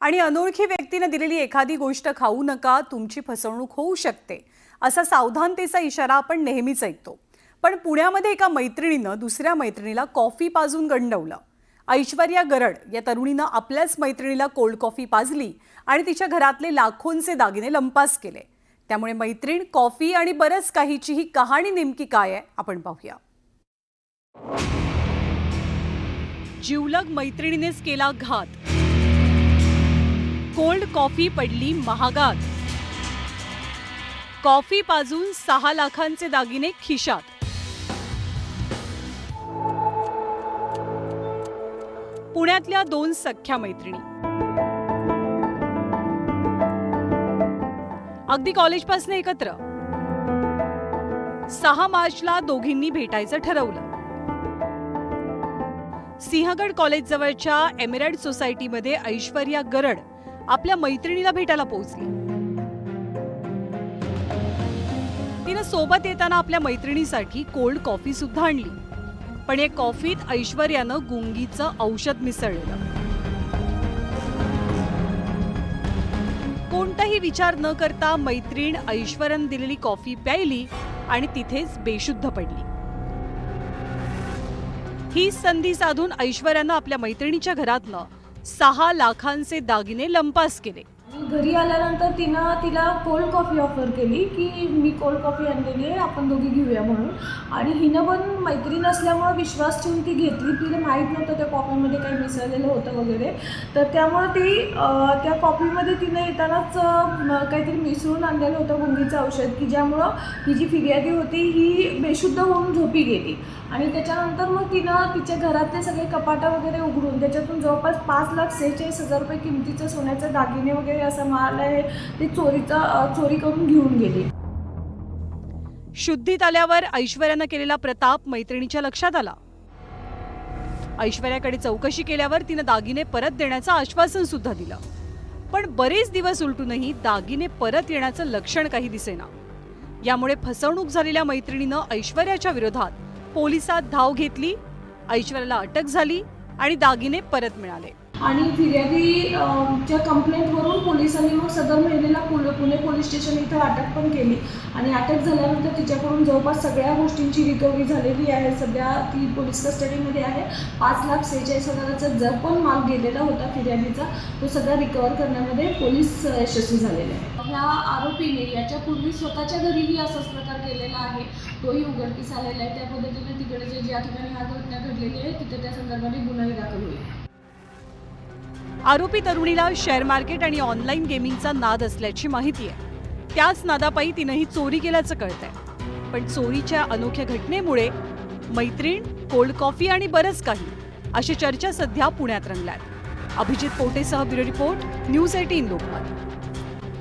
आणि अनोळखी व्यक्तीनं दिलेली एखादी गोष्ट खाऊ नका तुमची फसवणूक होऊ शकते. असा सावधानतेचा इशारा आपण नेहमीच ऐकतो. पण पुण्यामध्ये एका मैत्रिणीनं दुसऱ्या मैत्रिणीला कॉफी पाजून गंडवलं. ऐश्वर्या गरड या तरुणीनं आपल्याच मैत्रिणीला कोल्ड कॉफी पाजली आणि तिच्या घरातले लाखोंचे दागिने लंपास केले. त्यामुळे मैत्रीण कॉफी आणि बरंच काहीची ही कहाणी नेमकी काय आहे आपण पाहूया. जिवलग मैत्रिणीनेच केला घात. कोल्ड कॉफी पडली महागात. कॉफी पाजून सहा लाखांचे दागिने खिशात. पुण्यातल्या दोन सख्या मैत्रिणी. अगदी कॉलेजपासून एकत्र. सहा मार्चला दोघींनी भेटायचं ठरवलं. सिंहगड कॉलेजजवळच्या जवळच्या सोसायटीमध्ये ऐश्वर्या गरड आपल्या मैत्रिणीला भेटायला पोहोचली. तिनं सोबत येताना आपल्या मैत्रिणीसाठी कोल्ड कॉफी सुद्धा आणली. पण या कॉफीत ऐश्वर्यानं गुंगीचं औषध मिसळलेलं कोणताही विचार न करता मैत्रीण ऐश्वर्यानं दिलेली कॉफी प्यायली आणि तिथेच बेशुद्ध पडली. ही संधी साधून ऐश्वर्यानं आपल्या मैत्रिणीच्या घरातनं सहा लाखांचे दागिने लंपास केले. घरी आल्यानंतर तिनं तिला कोल्ड कॉफी ऑफर केली की मी कोल्ड कॉफी आणलेली आहे आपण दोघी घेऊया म्हणून. आणि हिनं पण मैत्रीण असल्यामुळं विश्वास ठेवून ती घेतली. तिला माहीत नव्हतं त्या कॉफीमध्ये काही मिसळलेलं होतं वगैरे. तर त्यामुळं ती त्या कॉफीमध्ये तिनं येतानाच काहीतरी मिसळून आणलेलं होतं गुंगीचं औषध की ज्यामुळं ही जी फिर्यादी होती ही बेशुद्ध होऊन झोपी गेली. आणि त्याच्यानंतर मग तिनं तिच्या घरातले सगळे कपाटं वगैरे उघडून त्याच्यातून जवळपास पाच लाख सेहेचाळीस हजार रुपये किमतीचं सोन्याचे दागिने वगैरे असं माल आहे ते चोरीचा चोरी करून घेऊन गेली. शुद्धीत आल्यावर ऐश्वर्यानं केलेला प्रताप मैत्रिणीच्या लक्षात आला. ऐश्वर्याकडे चौकशी केल्यावर तिनं दागिने परत देण्याचं आश्वासन सुद्धा दिलं. पण बरेच दिवस उलटूनही दागिने परत येण्याचं लक्षण काही दिसेना. यामुळे फसवणूक झालेल्या मैत्रिणीनं ऐश्वर्याच्या विरोधात पोलिसात धाव घेतली ऐश्वर्याला अटक झाली आणि दागिने परत मिळाले. आणि फिर्यादीच्या कंप्लेंटवरून पोलिसांनी मग सदर महिलेला पुल पुणे पोलीस स्टेशन इथं अटक पण केली. आणि अटक झाल्यानंतर तिच्याकडून जवळपास सगळ्या गोष्टींची रिकव्हरी झालेली आहे. सध्या ती पोलीस कस्टडीमध्ये आहे. पाच लाख सेहेचाळीस हजाराचा जर पण माल गेलेला होता फिर्यादीचा तो सगळा रिकवर करण्यामध्ये पोलीस यशस्वी झालेले आहे ह्या आरोपीने याच्यापूर्वी स्वतःच्या घरीही असाच प्रकार केलेला आहे. तोही उघडकीस आलेला आहे. त्या पद्धतीने तिकडे जे ज्या ठिकाणी हा घटना घडलेली आहे तिथे त्या संदर्भाने गुन्हाही दाखल होईल. आरोपी तरुणीला शेअर मार्केट आणि ऑनलाईन गेमिंगचा नाद असल्याची माहिती आहे. त्याच नादापायी तिनं ही चोरी केल्याचं कळतंय. पण चोरीच्या अनोख्या घटनेमुळे मैत्रीण कोल्ड कॉफी आणि बरंच काही अशी चर्चा सध्या पुण्यात रंगल्यात. Abhijit पोटेसह bureau report news eighteen Lokmat.